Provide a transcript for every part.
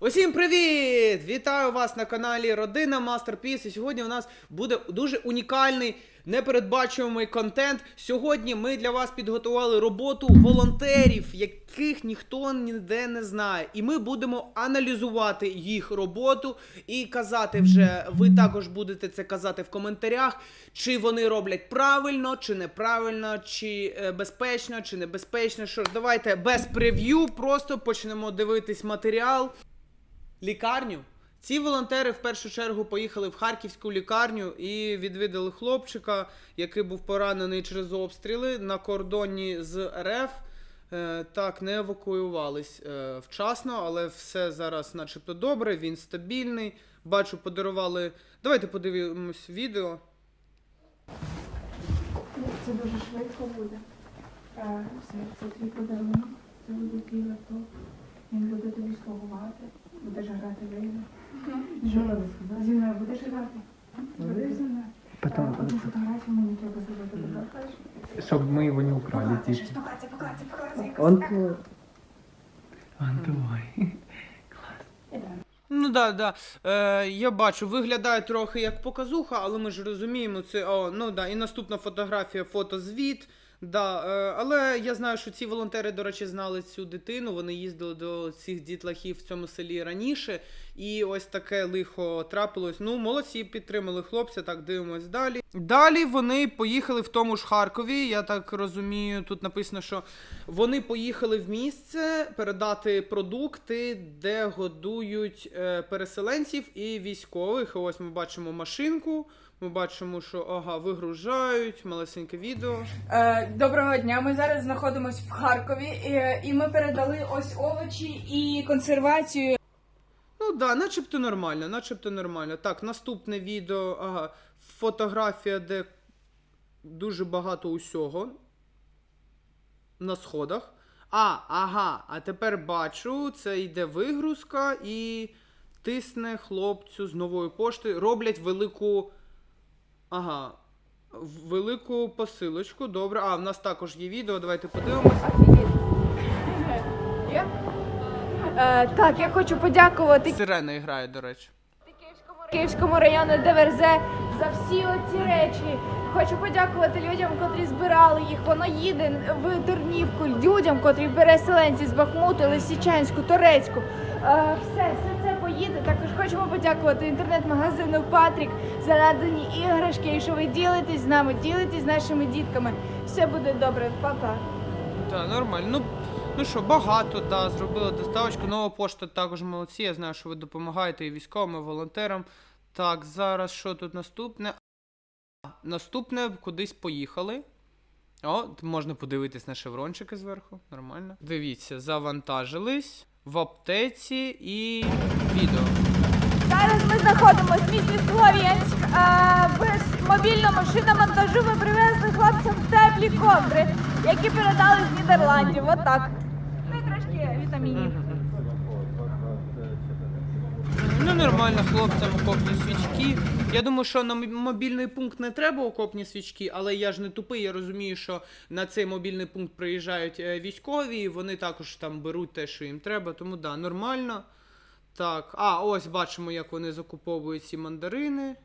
Усім привіт! Вітаю вас на каналі Родина Мастерпіс. І сьогодні у нас буде дуже унікальний, непередбачуваний контент. Сьогодні ми для вас підготували роботу волонтерів, яких ніхто ніде не знає. І ми будемо аналізувати їх роботу і казати вже, ви також будете це казати в коментарях, чи вони роблять правильно, чи неправильно, чи е, безпечно, чи небезпечно. Що ж, давайте без прев'ю, просто почнемо дивитись матеріал лікарню. Ці волонтери в першу чергу поїхали в харківську лікарню і відвідали хлопчика, який був поранений через обстріли на кордоні з РФ. Е, так, не евакуювались е, вчасно, але все зараз, начебто, добре. Він стабільний. Бачу, подарували. Давайте подивимось відео. Це дуже швидко буде. Е, Все, це твій подарунок. Це буде твій лаптоп. Він буде тобі слугувати. Будеш грати в ігри. Що ви сказали? Зі мною будеш грати? Будеш зі мною? Потом, Одну фотографію мені треба зробити. Будь ласка. чтобы мы его не украли. Типа. поклади. Он твой. Он твой. Ну да, да. Е, я бачу, виглядає трохи як показуха, але ми ж розуміємо, це. О, ну да, і наступна фотографія, фотозвіт. Да, е, але я знаю, що ці волонтери, до речі, знали цю дитину. Вони їздили до цих дітлахів в цьому селі раніше. І ось таке лихо трапилось. Ну, молодці, підтримали хлопця, так дивимось далі. Далі вони поїхали в тому ж Харкові. Я так розумію, тут написано, що вони поїхали в місце передати продукти, де годують е, переселенців і військових. Ось ми бачимо машинку. Ми бачимо, що ага, вигружають, малесеньке відео. Е, Доброго дня. Ми зараз знаходимося в Харкові, е, і ми передали ось овочі і консервацію. Ну да, начебто нормально, начебто нормально. Так, наступне відео, ага, фотографія, де дуже багато усього на сходах. А, ага, а тепер бачу, це йде вигрузка і тисне хлопцю з нової пошти. Роблять велику. Ага. Велику посилочку. Добре. А, в нас також є відео. Давайте подивимось. Е, так, я хочу подякувати Сирена грає, до речі. Київському району ДВРЗ за всі оці речі. Хочу подякувати людям, котрі збирали їх. Воно їде в Тернівку, людям, котрі переселенці з Бахмуту, Лисичанську, Торецьку. Е, все, все це. Також хочемо подякувати інтернет-магазину Патрік за надані іграшки, і що ви ділитесь з нами, ділитесь з нашими дітками. Все буде добре, Па-па. Так, нормально. Ну, ну що, багато, да, зробили доставочку. Нова пошта також молодці. Я знаю, що ви допомагаєте і військовим, і волонтерам. Так, зараз що тут наступне? Наступне кудись поїхали. О, можна подивитись на шеврончики зверху. Нормально. Дивіться, завантажились в аптеці і відео. Зараз ми знаходимося в місті Слов'янськ. А, Без мобільного шиномонтажу ми привезли хлопцям теплі ковдри, які передали з Нідерландів. Отак. Ну і трошки вітамінів. Нормально, хлопцям окопні свічки. Я думаю, що на мобільний пункт не треба окопні свічки, але я ж не тупий, я розумію, що на цей мобільний пункт приїжджають е, військові, і вони також там беруть те, що їм треба, тому да, нормально. Так, а, ось бачимо, як вони закуповують ці мандарини.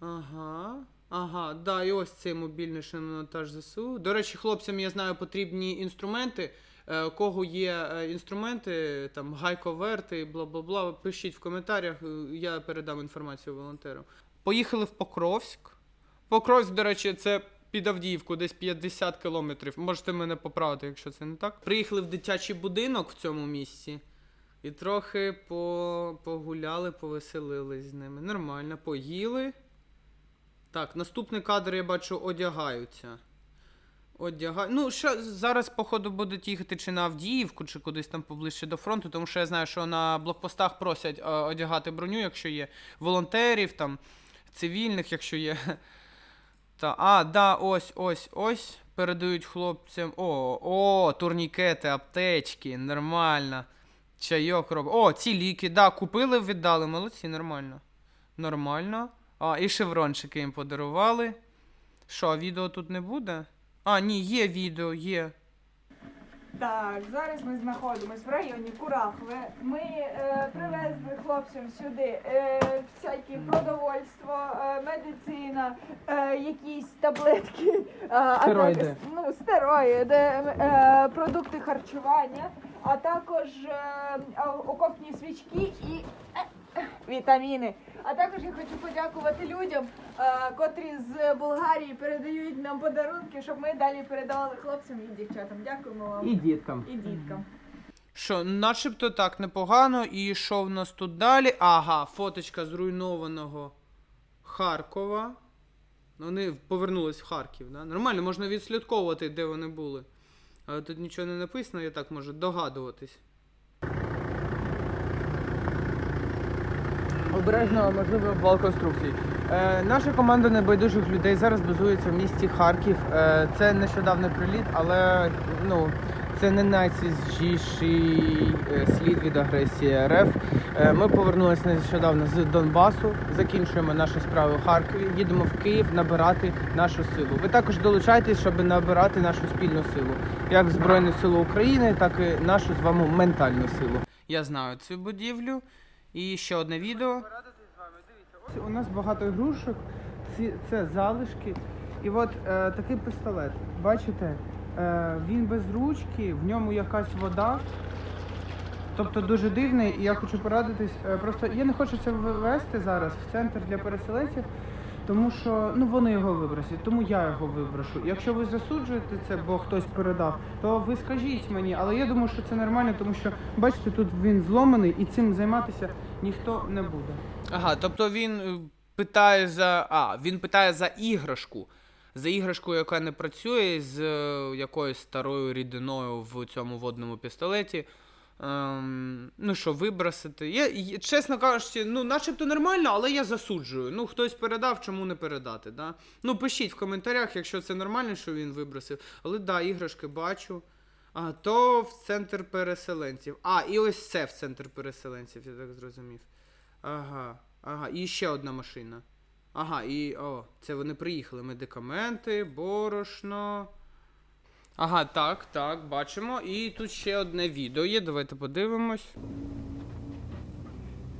Ага. Ага, да, і ось цей мобільний шиномонтаж ЗСУ. До речі, хлопцям я знаю потрібні інструменти. Е, кого є е, інструменти, там гайковерти, бла бла бла, пишіть в коментарях, е, я передам інформацію волонтерам. Поїхали в Покровськ. Покровськ, до речі, це під Авдіївку, десь 50 кілометрів. Можете мене поправити, якщо це не так. Приїхали в дитячий будинок в цьому місці. І трохи по... погуляли, повеселились з ними. Нормально, поїли. Так, наступний кадр я бачу одягаються. Одягаю. Ну, ще зараз, походу, будуть їхати чи на Авдіївку, чи кудись там поближче до фронту, тому що я знаю, що на блокпостах просять е, одягати броню, якщо є волонтерів, там, цивільних, якщо є. Та, а, да, ось, ось, ось. Передають хлопцям. О, о, турнікети, аптечки, нормально. Чайок робить. О, ці ліки, да, купили, віддали. Молодці, нормально. Нормально. А, і шеврончики їм подарували. Що, відео тут не буде? А, ні, є відео, є. Так, зараз ми знаходимося в районі Курахове. Ми е, привезли хлопцям сюди е, всякі продовольство, е, медицина, е, якісь таблетки, е, а Стероїди. ну, стероїди, е, продукти харчування, а також е, а- окопні свічки і е, е, вітаміни. А також я хочу подякувати людям, е, котрі з Болгарії передають нам подарунки, щоб ми далі передавали хлопцям і дівчатам. Дякуємо вам І діткам. і діткам. Що, начебто так непогано. І що в нас тут далі? Ага, фоточка зруйнованого Харкова. Вони повернулись в Харків, да? Нормально, можна відслідковувати, де вони були. Але тут нічого не написано, я так можу догадуватись. Обережно, можливо, обвал конструкцій. Е, наша команда небайдужих людей зараз базується в місті Харків. Е, це нещодавний приліт, але ну, це не найсвіжіший е, слід від агресії РФ. Е, ми повернулися нещодавно з Донбасу, закінчуємо наші справи в Харкові, їдемо в Київ набирати нашу силу. Ви також долучайтесь, щоб набирати нашу спільну силу, як Збройні Сили України, так і нашу з вами ментальну силу. Я знаю цю будівлю. І ще одне відео. У нас багато ігрушок, ці, це залишки. І от е, такий пістолет. Бачите, е, він без ручки, в ньому якась вода. Тобто дуже дивний, і я хочу порадитись. е, просто я не хочу це ввести зараз в центр для переселенців, тому що ну вони його вибросять, тому я його виброшу. Якщо ви засуджуєте це, бо хтось передав, то ви скажіть мені, але я думаю, що це нормально, тому що бачите, тут він зломаний і цим займатися ніхто не буде. Ага, тобто він е, питає за. А, він питає за іграшку. За іграшку, яка не працює, з е, якоюсь старою рідиною в цьому водному пістолеті. Ем, ну що, вибросити. Я, чесно кажучи, ну, начебто нормально, але я засуджую. Ну, хтось передав, чому не передати, да? Ну, пишіть в коментарях, якщо це нормально, що він вибросив. Але да, іграшки бачу. А, то в центр переселенців. А, і ось це в центр переселенців, я так зрозумів. Ага, ага, і ще одна машина. Ага, і о, це вони приїхали. Медикаменти, борошно. Ага, так, так, бачимо. І тут ще одне відео є. Давайте подивимось.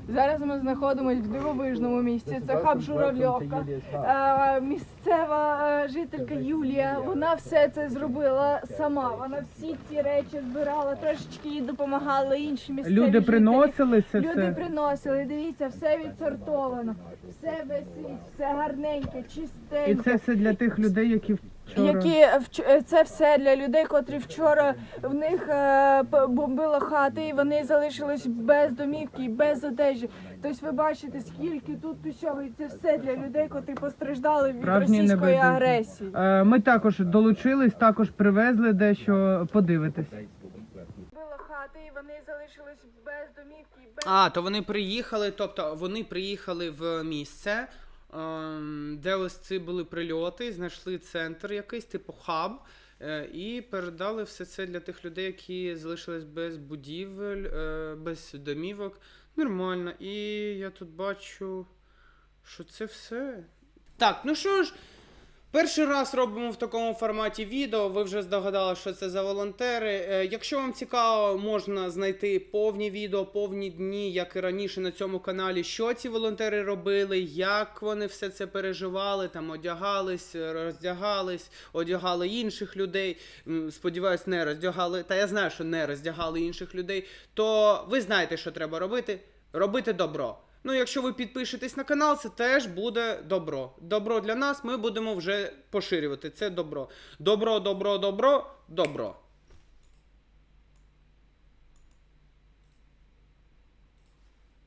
Зараз ми знаходимося в дивовижному місці. Це хаб Журавльовка. Е, Місцева е, жителька Юлія. Вона все це зробила сама. Вона всі ці речі збирала, трошечки їй допомагали інші місцеві Люди жителі. приносили це Люди все. приносили, дивіться, все відсортовано, все висить, все гарненьке, чистеньке. І це все для тих людей, які. Які вч- е, це все для людей, котрі вчора в них е, бомбило хати, і вони залишились без домівки, і без одежі. Тобто ви бачите, скільки тут усього, і це все для людей, котрі постраждали від Справжні російської агресії. Е, Ми також долучились, також привезли дещо подивитись. Бомбило хати, і вони залишились без домівки, і без А, то вони приїхали, тобто вони приїхали в місце, де ось ці були прильоти, знайшли центр якийсь, типу хаб, е, і передали все це для тих людей, які залишились без будівель, е, без домівок. Нормально. І я тут бачу, що це все. Так, ну що ж. Перший раз робимо в такому форматі відео. Ви вже здогадали, що це за волонтери. Е, Якщо вам цікаво, можна знайти повні відео, повні дні, як і раніше на цьому каналі, що ці волонтери робили, як вони все це переживали, там одягались, роздягались, одягали інших людей. Сподіваюсь, не роздягали. Та я знаю, що не роздягали інших людей. То ви знаєте, що треба робити. Робити добро. Ну, якщо ви підпишетесь на канал, це теж буде добро. Добро для нас, ми будемо вже поширювати це добро. Добро, добро, добро, добро.